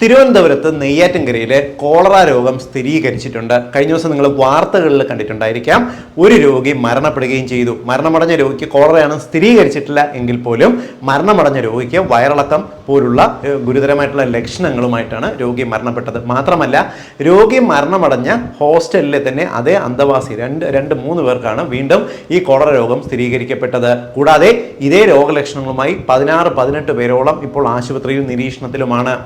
തിരുവനന്തപുരത്ത് നെയ്യാറ്റിൻകരയിൽ കോളറ രോഗം സ്ഥിരീകരിച്ചിട്ടുണ്ട്. കഴിഞ്ഞ ദിവസം നിങ്ങൾ വാർത്തകളിൽ കണ്ടിട്ടുണ്ടായിരിക്കാം. ഒരു രോഗി മരണപ്പെടുകയും ചെയ്തു. മരണമടഞ്ഞ രോഗിക്ക് കോളറയാണ് സ്ഥിരീകരിച്ചിട്ടില്ല എങ്കിൽ പോലും മരണമടഞ്ഞ രോഗിക്ക് വയറിളക്കം പോലുള്ള ഗുരുതരമായിട്ടുള്ള ലക്ഷണങ്ങളുമായിട്ടാണ് രോഗി മരണപ്പെട്ടത്. മാത്രമല്ല രോഗി മരണമടഞ്ഞ ഹോസ്റ്റലിലെ തന്നെ അതേ അന്തവാസി രണ്ട് രണ്ട് മൂന്ന് പേർക്കാണ് വീണ്ടും ഈ കോളറ രോഗം സ്ഥിരീകരിക്കപ്പെട്ടത്. കൂടാതെ ഇതേ രോഗലക്ഷണങ്ങളുമായി പതിനാറ് പതിനെട്ട് പേരോളം ഇപ്പോൾ ആശുപത്രിയിൽ നിരീക്ഷണത്തിലുമാണ്.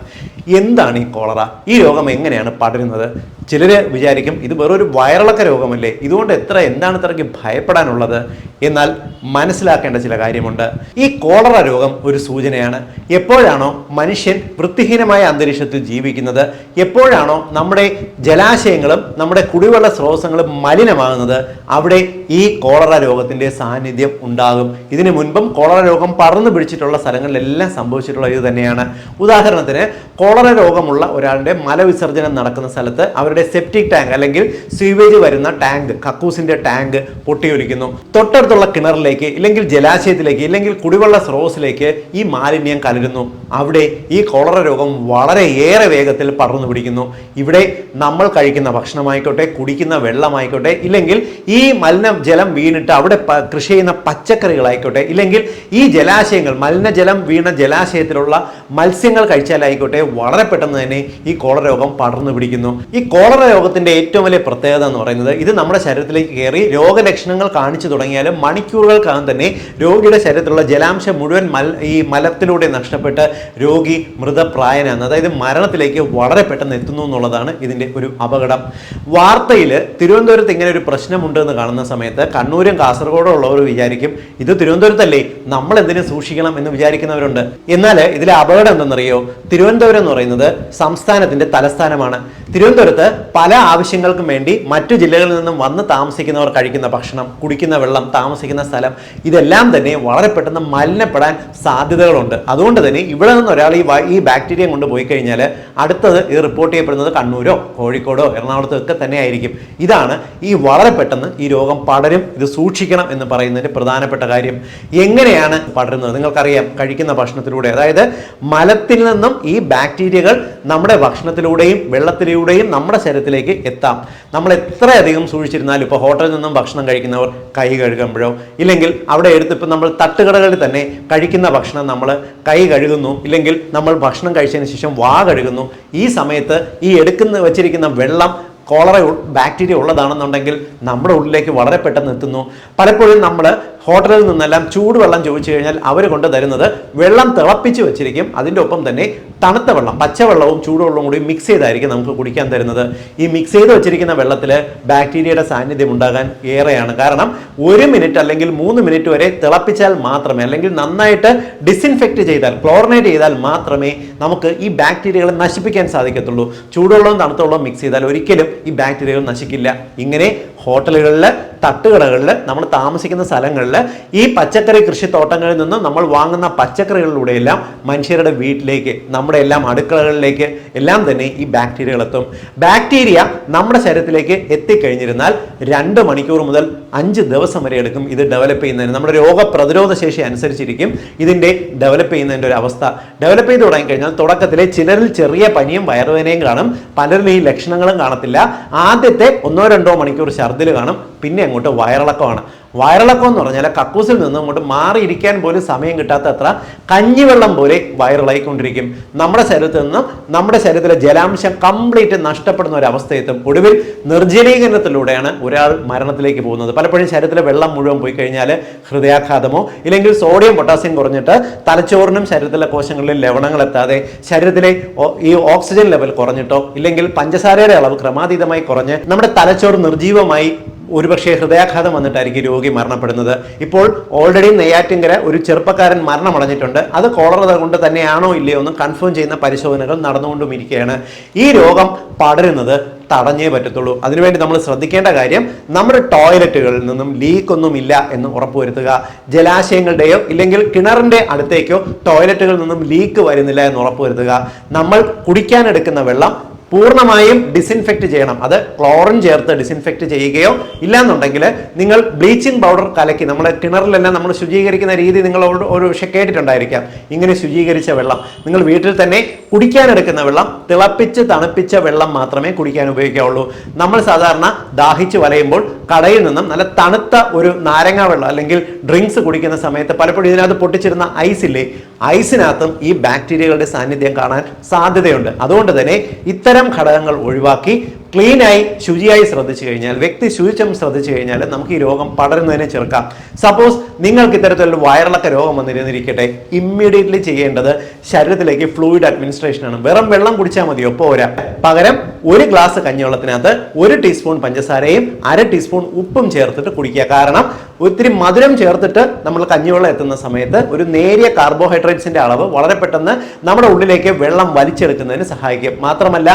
എന്താണ് ഈ കോളറ ഈ രോഗം എങ്ങനെയാണ് പടരുന്നത്? ചിലർ വിചാരിക്കും ഇത് വെറൊരു വയറിളക്ക രോഗമല്ലേ? ഇതുകൊണ്ട് എത്ര എന്താണ് ഇത്രയ്ക്ക് ഭയപ്പെടാനുള്ളത്? എന്നാൽ മനസ്സിലാക്കേണ്ട ചില കാര്യമുണ്ട്. ഈ കോളറ രോഗം ഒരു സൂചനയാണ്. എപ്പോഴാണോ മനുഷ്യൻ വൃത്തിഹീനമായ അന്തരീക്ഷത്തിൽ ജീവിക്കുന്നത്? എപ്പോഴാണോ നമ്മുടെ ജലാശയങ്ങളും നമ്മുടെ കുടിവെള്ള സ്രോതസ്സുകളും മലിനമാകുന്നത്? അവിടെ ഈ കോളറ രോഗത്തിന്റെ സാന്നിധ്യം ഉണ്ടാകും. ഇതിനു മുൻപും കോളറ രോഗം പറന്നു പിടിച്ചിട്ടുള്ള സ്ഥലങ്ങളിലെല്ലാം സംഭവിച്ചിട്ടുള്ള ഇത് തന്നെയാണ്. ഉദാഹരണത്തിന് കോളറ രോഗമുള്ള ഒരാളുടെ മലവിസർജനം നടക്കുന്ന സ്ഥലത്ത് അവരുടെ സെപ്റ്റിക് ടാങ്ക് അല്ലെങ്കിൽ സ്വീവേജ് വരുന്ന ടാങ്ക് കക്കൂസിന്റെ ടാങ്ക് പൊട്ടിയൊലിക്കുന്നു. തൊട്ടടുത്തുള്ള കിണറിലേക്ക് ഇല്ലെങ്കിൽ ജലാശയത്തിലേക്ക് ഇല്ലെങ്കിൽ കുടിവെള്ള സ്രോതസ്സിലേക്ക് ഈ മാലിന്യം കലരുന്നു. അവിടെ ഈ കോളറ രോഗം വളരെ ഏറെ വേഗത്തിൽ പടർന്നു പിടിക്കുന്നു. ഇവിടെ നമ്മൾ കഴിക്കുന്ന ഭക്ഷണമായിക്കോട്ടെ കുടിക്കുന്ന വെള്ളമായിക്കോട്ടെ ഇല്ലെങ്കിൽ ഈ മലിന ജലം വീണിട്ട് അവിടെ കൃഷി ചെയ്യുന്ന പച്ചക്കറികളായിക്കോട്ടെ ഇല്ലെങ്കിൽ ഈ ജലാശയങ്ങൾ മലിനജലം വീണ ജലാശയത്തിലുള്ള മത്സ്യങ്ങൾ കഴിച്ചാലായിക്കോട്ടെ വളരെ പെട്ടെന്ന് തന്നെ ഈ കോളറ രോഗം പടർന്നു പിടിക്കുന്നു. ഈ കോളറ രോഗത്തിന്റെ ഏറ്റവും വലിയ പ്രത്യേകത എന്ന് പറയുന്നത് ഇത് നമ്മുടെ ശരീരത്തിലേക്ക് കയറി രോഗലക്ഷണങ്ങൾ കാണിച്ചു തുടങ്ങിയാലും മണിക്കൂറുകൾക്കകം തന്നെ രോഗിയുടെ ശരീരത്തിലുള്ള ജലാംശം മുഴുവൻ മൽ ഈ മലത്തിലൂടെ നഷ്ടപ്പെട്ട് രോഗി മൃതപ്രായനാണ്. അതായത് മരണത്തിലേക്ക് വളരെ പെട്ടെന്ന് എത്തുന്നു എന്നുള്ളതാണ് ഇതിന്റെ ഒരു അപകടം. വാർത്തയിൽ തിരുവനന്തപുരത്ത് ഇങ്ങനെ ഒരു പ്രശ്നമുണ്ട് എന്ന് കാണുന്ന സമയത്ത് കണ്ണൂരും കാസർഗോഡും ഉള്ളവർ വിചാരിക്കും ഇത് തിരുവനന്തപുരത്തല്ലേ? നമ്മൾ എന്തിനു സൂക്ഷിക്കണം? എന്ന് വിചാരിക്കുന്നവരുണ്ട്. എന്നാൽ ഇതിലെ അപകടം എന്തെന്നറിയോ? തിരുവനന്തപുരം എന്ന് പറയുന്നത് സംസ്ഥാനത്തിന്റെ തലസ്ഥാനമാണ്. തിരുവനന്തപുരത്ത് പല ആവശ്യങ്ങൾക്കും വേണ്ടി മറ്റു ജില്ലകളിൽ നിന്നും വന്ന് താമസിക്കുന്നവർ കഴിക്കുന്ന ഭക്ഷണം കുടിക്കുന്ന വെള്ളം താമസിക്കുന്ന സ്ഥലം ഇതെല്ലാം തന്നെ വളരെ പെട്ടെന്ന് മലിനപ്പെടാൻ സാധ്യതകളുണ്ട്. അതുകൊണ്ട് തന്നെ ഇവിടെ നിന്ന് ഒരാൾ ഈ ഈ ബാക്ടീരിയ കൊണ്ട് പോയി കഴിഞ്ഞാൽ അടുത്തത് ഇത് റിപ്പോർട്ട് ചെയ്യപ്പെടുന്നത് കണ്ണൂരോ കോഴിക്കോടോ എറണാകുളത്തോ ഒക്കെ തന്നെ ആയിരിക്കും ഇതാണ് ഈ വളരെ പെട്ടെന്ന് ഈ രോഗം പടരും ഇത് സൂക്ഷിക്കണം എന്ന് പറയുന്നതിന്റെ പ്രധാനപ്പെട്ട കാര്യം. എങ്ങനെയാണ് പടരുന്നത്? നിങ്ങൾക്കറിയാം കഴിക്കുന്ന ഭക്ഷണത്തിലൂടെ. അതായത് മലത്തിൽ നിന്നും ഈ ബാക്ടീരിയകൾ നമ്മുടെ ഭക്ഷണത്തിലൂടെയും വെള്ളത്തിലൂടെയും നമ്മുടെ ശരീരത്തിലേക്ക് എത്താം. നമ്മൾ എത്രയധികം സൂക്ഷിച്ചിരുന്നാലും ഇപ്പോൾ ഹോട്ടലിൽ നിന്നും ഭക്ഷണം കഴിക്കുന്നവർ കൈ കഴുകുമ്പോഴോ ഇല്ലെങ്കിൽ അവിടെ എടുത്ത് ഇപ്പോൾ നമ്മൾ തട്ടുകടകളിൽ തന്നെ കഴിക്കുന്ന ഭക്ഷണം നമ്മൾ കൈ കഴുകുന്നു ഇല്ലെങ്കിൽ നമ്മൾ ഭക്ഷണം കഴിച്ചതിന് ശേഷം വാ കഴുകുന്നു ഈ സമയത്ത് ഈ എടുക്കുന്ന വെച്ചിരിക്കുന്ന വെള്ളം കോളറ ബാക്ടീരിയ ഉള്ളതാണെന്നുണ്ടെങ്കിൽ നമ്മുടെ ഉള്ളിലേക്ക് വളരെ പെട്ടെന്ന് എത്തുന്നു. പലപ്പോഴും നമ്മൾ ഹോട്ടലിൽ നിന്നെല്ലാം ചൂടുവെള്ളം ചോദിച്ചു കഴിഞ്ഞാൽ അവർ കൊണ്ട് തരുന്നത് വെള്ളം തിളപ്പിച്ച് വെച്ചിരിക്കും. അതിന്റെ ഒപ്പം തന്നെ തണുത്ത വെള്ളം പച്ചവെള്ളവും ചൂടുവെള്ളവും കൂടി മിക്സ് ചെയ്തായിരിക്കും നമുക്ക് കുടിക്കാൻ തരുന്നത്. ഈ മിക്സ് ചെയ്ത് വെച്ചിരിക്കുന്ന വെള്ളത്തിൽ ബാക്ടീരിയയുടെ സാന്നിധ്യം ഉണ്ടാകാൻ ഏറെയാണ്. കാരണം ഒരു മിനിറ്റ് അല്ലെങ്കിൽ മൂന്ന് മിനിറ്റ് വരെ തിളപ്പിച്ചാൽ മാത്രമേ അല്ലെങ്കിൽ നന്നായിട്ട് ഡിസിൻഫെക്റ്റ് ചെയ്താൽ ക്ലോറിനേറ്റ് ചെയ്താൽ മാത്രമേ നമുക്ക് ഈ ബാക്ടീരിയകളെ നശിപ്പിക്കാൻ സാധിക്കത്തുള്ളൂ. ചൂടുവെള്ളവും തണുത്ത വെള്ളവും മിക്സ് ചെയ്താൽ ഒരിക്കലും ഈ ബാക്ടീരിയകൾ നശിക്കില്ല. ഇങ്ങനെ ഹോട്ടലുകളിൽ തട്ടുകടകളിൽ നമ്മൾ താമസിക്കുന്ന സ്ഥലങ്ങളിൽ ഈ പച്ചക്കറി കൃഷിത്തോട്ടങ്ങളിൽ നിന്ന് നമ്മൾ വാങ്ങുന്ന പച്ചക്കറികളിലൂടെയെല്ലാം മനുഷ്യരുടെ വീട്ടിലേക്ക് നമ്മുടെ എല്ലാം അടുക്കളകളിലേക്ക് എല്ലാം തന്നെ ഈ ബാക്ടീരിയകൾ എത്തും. ബാക്ടീരിയ നമ്മുടെ ശരീരത്തിലേക്ക് എത്തിക്കഴിഞ്ഞിരുന്നാൽ രണ്ട് മണിക്കൂർ മുതൽ അഞ്ച് ദിവസം വരെ എടുക്കും ഇത് ഡെവലപ്പ് ചെയ്യുന്നതിന്. നമ്മുടെ രോഗപ്രതിരോധ ശേഷി അനുസരിച്ചിരിക്കും ഇതിന്റെ ഡെവലപ്പ് ചെയ്യുന്നതിന്റെ ഒരു അവസ്ഥ. ഡെവലപ്പ് ചെയ്ത് തുടങ്ങിക്കഴിഞ്ഞാൽ തുടക്കത്തിലെ ചിലരിൽ ചെറിയ പനിയും വയറുവേനയും കാണും. പലരിൽ ഈ ലക്ഷണങ്ങളും കാണത്തില്ല. ആദ്യത്തെ ഒന്നോ രണ്ടോ മണിക്കൂർ ഛർദിൽ കാണും പിന്നെ അങ്ങോട്ട് വയറിളക്കമാണ്. വയറിളക്കം എന്ന് പറഞ്ഞാൽ കക്കൂസിൽ നിന്ന് അങ്ങോട്ട് മാറിയിരിക്കാൻ പോലും സമയം കിട്ടാത്ത അത്ര കഞ്ഞിവെള്ളം പോലെ വയറിളകിക്കൊണ്ടിരിക്കും. നമ്മുടെ ശരീരത്തിൽ നിന്ന് നമ്മുടെ ശരീരത്തിലെ ജലാംശം കംപ്ലീറ്റ് നഷ്ടപ്പെടുന്ന ഒരു അവസ്ഥയെത്തും. ഒടുവിൽ നിർജലീകരണത്തിലൂടെയാണ് ഒരാൾ മരണത്തിലേക്ക് പോകുന്നത്. പലപ്പോഴും ശരീരത്തിലെ വെള്ളം മുഴുവൻ പോയി കഴിഞ്ഞാൽ ഹൃദയാഘാതമോ ഇല്ലെങ്കിൽ സോഡിയം പൊട്ടാസ്യം കുറഞ്ഞിട്ട് തലച്ചോറിനും ശരീരത്തിലെ കോശങ്ങളിൽ ലവണങ്ങൾ എത്താതെ ശരീരത്തിലെ ഈ ഓക്സിജൻ ലെവൽ കുറഞ്ഞിട്ടോ ഇല്ലെങ്കിൽ പഞ്ചസാരയുടെ അളവ് ക്രമാതീതമായി കുറഞ്ഞ് നമ്മുടെ തലച്ചോറ് നിർജീവമായി ഒരുപക്ഷെ ഹൃദയാഘാതം വന്നിട്ടായിരിക്കും രോഗി മരണപ്പെടുന്നത്. ഇപ്പോൾ ഓൾറെഡി നെയ്യാറ്റിങ്കര ഒരു ചെറുപ്പക്കാരൻ മരണമടഞ്ഞിട്ടുണ്ട്. അത് കോളറ കൊണ്ട് തന്നെയാണോ ഇല്ലയോ എന്ന് കൺഫേം ചെയ്യുന്ന പരിശോധനകൾ നടന്നുകൊണ്ടും ഇരിക്കുകയാണ്. ഈ രോഗം പടരുന്നത് തടഞ്ഞേ പറ്റത്തുള്ളൂ. അതിനുവേണ്ടി നമ്മൾ ശ്രദ്ധിക്കേണ്ട കാര്യം നമ്മുടെ ടോയ്ലറ്റുകളിൽ നിന്നും ലീക്ക് ഒന്നും ഇല്ല എന്ന് ഉറപ്പുവരുത്തുക. ജലാശയങ്ങളുടെയോ ഇല്ലെങ്കിൽ കിണറിന്റെ അടുത്തേക്കോ ടോയ്ലറ്റുകളിൽ നിന്നും ലീക്ക് വരുന്നില്ല എന്ന് ഉറപ്പുവരുത്തുക. നമ്മൾ കുടിക്കാനെടുക്കുന്ന വെള്ളം പൂർണമായും ഡിസിൻഫെക്റ്റ് ചെയ്യണം. അത് ക്ലോറിൻ ചേർത്ത് ഡിസിൻഫെക്റ്റ് ചെയ്യുകയോ ഇല്ലാന്നുണ്ടെങ്കിൽ നിങ്ങൾ ബ്ലീച്ചിങ് പൗഡർ കലക്കി നമ്മുടെ കിണറിലെല്ലാം നമ്മൾ ശുചീകരിക്കുന്ന രീതി നിങ്ങൾ ഒരു- പക്ഷെ കേട്ടിട്ടുണ്ടായിരിക്കാം. ഇങ്ങനെ ശുചീകരിച്ച വെള്ളം. നിങ്ങൾ വീട്ടിൽ തന്നെ കുടിക്കാനെടുക്കുന്ന വെള്ളം തിളപ്പിച്ച് തണുപ്പിച്ച വെള്ളം മാത്രമേ കുടിക്കാൻ ഉപയോഗിക്കാവുള്ളൂ. നമ്മൾ സാധാരണ ദാഹിച്ച് വലയുമ്പോൾ കടയിൽ നിന്നും നല്ല തണുത്ത ഒരു നാരങ്ങ വെള്ളം അല്ലെങ്കിൽ ഡ്രിങ്ക്സ് കുടിക്കുന്ന സമയത്ത് പലപ്പോഴും ഇതിനകത്ത് പൊട്ടിച്ചിരുന്ന ഐസ് ഇല്ലേ ഐസിനകത്തും ഈ ബാക്ടീരിയകളുടെ സാന്നിധ്യം കാണാൻ സാധ്യതയുണ്ട്. അതുകൊണ്ട് തന്നെ ഇത്തരം ഘടകങ്ങൾ ഒഴിവാക്കി ക്ലീനായി ശുചിയായി ശ്രദ്ധിച്ചു കഴിഞ്ഞാൽ വ്യക്തി ശുചിത്വം ശ്രദ്ധിച്ചു കഴിഞ്ഞാൽ നമുക്ക് ഈ രോഗം പടരുന്നതിനെ ചെറുക്കാം. സപ്പോസ് നിങ്ങൾക്ക് ഇത്തരത്തിലുള്ള വയറിളക്ക രോഗം വന്നിരുന്നിരിക്കട്ടെ ഇമ്മീഡിയറ്റ്ലി ചെയ്യേണ്ടത് ശരീരത്തിലേക്ക് ഫ്ലൂയിഡ് അഡ്മിനിസ്ട്രേഷൻ ആണ്. വെറും വെള്ളം കുടിച്ചാൽ മതിയോ? പോരാ പകരം ഒരു ഗ്ലാസ് കഞ്ഞിവെള്ളത്തിനകത്ത് ഒരു ടീസ്പൂൺ പഞ്ചസാരയും അര ടീസ്പൂൺ ഉപ്പും ചേർത്തിട്ട് കുടിക്കുക. കാരണം ഒത്തിരി മധുരം ചേർത്തിട്ട് നമ്മൾ കഞ്ഞിവെള്ളം എത്തുന്ന സമയത്ത് ഒരു നേരിയ കാർബോഹൈഡ്രേറ്റ്സിന്റെ അളവ് വളരെ പെട്ടെന്ന് നമ്മുടെ ഉള്ളിലേക്ക് വെള്ളം വലിച്ചെടുക്കുന്നതിന് സഹായിക്കും. മാത്രമല്ല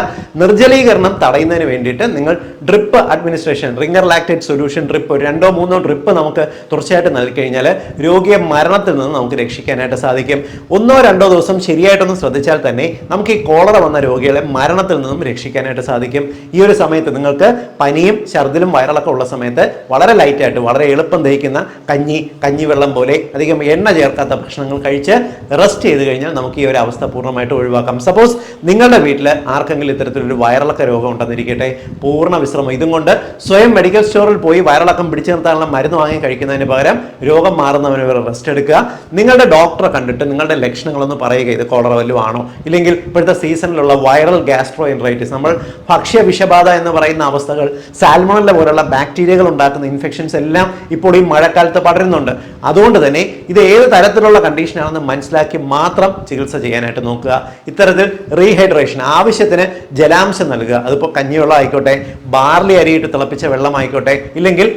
നിർജലീകരണം തടയുന്നതിന് വേണ്ടിയിട്ട് നിങ്ങൾ drip administration Ringer lactate solution drip രണ്ടോ മൂന്നോ ഡ്രിപ്പ് നമുക്ക് തുടർച്ചയായിട്ട് നൽകി കഴിഞ്ഞാൽ രോഗിയെ മരണത്തിൽ നിന്ന് നമുക്ക് രക്ഷിക്കാനായിട്ട് സാധിക്കും. ഒന്നോ രണ്ടോ ദിവസം ശരിയായിട്ടൊന്ന് ശ്രദ്ധിച്ചാൽ തന്നെ നമുക്ക് ഈ കോളറ വന്ന രോഗികളെ മരണത്തിൽ നിന്നും രക്ഷിക്കാനായിട്ട് സാധിക്കും. ഈ ഒരു സമയത്ത് നിങ്ങൾക്ക് പനിയും ഛർദിലും വയറിളക്കം ഉള്ള സമയത്ത് വളരെ ലൈറ്റായിട്ട് വളരെ എളുപ്പം ദഹിക്കുന്ന കഞ്ഞി കഞ്ഞിവെള്ളം പോലെ അധികം എണ്ണ ചേർക്കാത്ത ഭക്ഷണങ്ങൾ കഴിച്ച് റെസ്റ്റ് ചെയ്ത് കഴിഞ്ഞാൽ നമുക്ക് ഈ ഒരു അവസ്ഥ പൂർണമായിട്ട് ഒഴിവാക്കാം. സപ്പോസ് നിങ്ങളുടെ വീട്ടിൽ ആർക്കെങ്കിലും ഇത്തരത്തിലൊരു വയറിളക്ക രോഗം ഉണ്ടെന്നിരിക്കട്ടെ. പൂർണ വിശ്രമം. ഇതും കൊണ്ട് സ്വയം മെഡിക്കൽ സ്റ്റോറിൽ പോയി വയറിളക്കം പിടിച്ചു നിർത്താനുള്ള മരുന്ന് വാങ്ങി കഴിക്കുന്നതിന് പകരം രോഗം മാറുന്നവന് വരെ റെസ്റ്റ് എടുക്കുക. നിങ്ങളുടെ ഡോക്ടറെ കണ്ടിട്ട് നിങ്ങളുടെ ലക്ഷണങ്ങളൊന്ന് പറയുക ഇത് കോളറ വല്ലതും ആണോ? ഇല്ലെങ്കിൽ ഇപ്പോഴത്തെ സീസണിലുള്ള വൈറൽ ഗ്യാസ്ട്രോ ഇൻറൈറ്റിസ് നമ്മൾ ഭക്ഷ്യ വിഷബാധ എന്ന് പറയുന്ന അവസ്ഥകൾ സാൽമോണിലെ പോലുള്ള ബാക്ടീരിയകൾ ഉണ്ടാക്കുന്ന ഇൻഫെക്ഷൻസ് എല്ലാം ഇപ്പോൾ ഈ മഴക്കാലത്ത് പടരുന്നുണ്ട്. അതുകൊണ്ട് തന്നെ ഇത് ഏത് തരത്തിലുള്ള കണ്ടീഷനാണെന്ന് മനസ്സിലാക്കി മാത്രം ചികിത്സ ചെയ്യാനായിട്ട് നോക്കുക. ഇത്തരത്തിൽ റീഹൈഡ്രേഷൻ ആവശ്യത്തിന് ജലാംശം നൽകുക. അതിപ്പോൾ കഞ്ഞിവെള്ളം ആയിക്കോട്ടെ ബാർലി അരിയിട്ട് തിളപ്പിച്ച വെള്ളമായിക്കോട്ടെ ഇല്ലെങ്കിൽ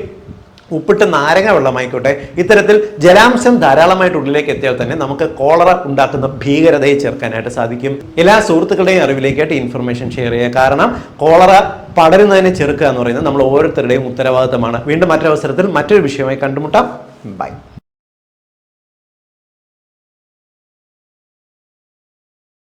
ഉപ്പിട്ട് നാരങ്ങ വെള്ളമായിക്കോട്ടെ ഇത്തരത്തിൽ ജലാംശം ധാരാളമായിട്ട് ഉള്ളിലേക്ക് എത്തിയാൽ തന്നെ നമുക്ക് കോളറ ഉണ്ടാക്കുന്ന ഭീകരതയെ ചേർക്കാനായിട്ട് സാധിക്കും. എല്ലാ സുഹൃത്തുക്കളുടെയും അറിവിലേക്കായിട്ട് ഇൻഫർമേഷൻ ഷെയർ ചെയ്യുക. കാരണം കോളറ പടരുന്നതിനെ ചെറുക്കുക എന്ന് പറയുന്നത് നമ്മൾ ഓരോരുത്തരുടെയും ഉത്തരവാദിത്തമാണ്. വീണ്ടും മറ്റൊരവസരത്തിൽ മറ്റൊരു വിഷയമായി കണ്ടുമുട്ടാം. ബൈ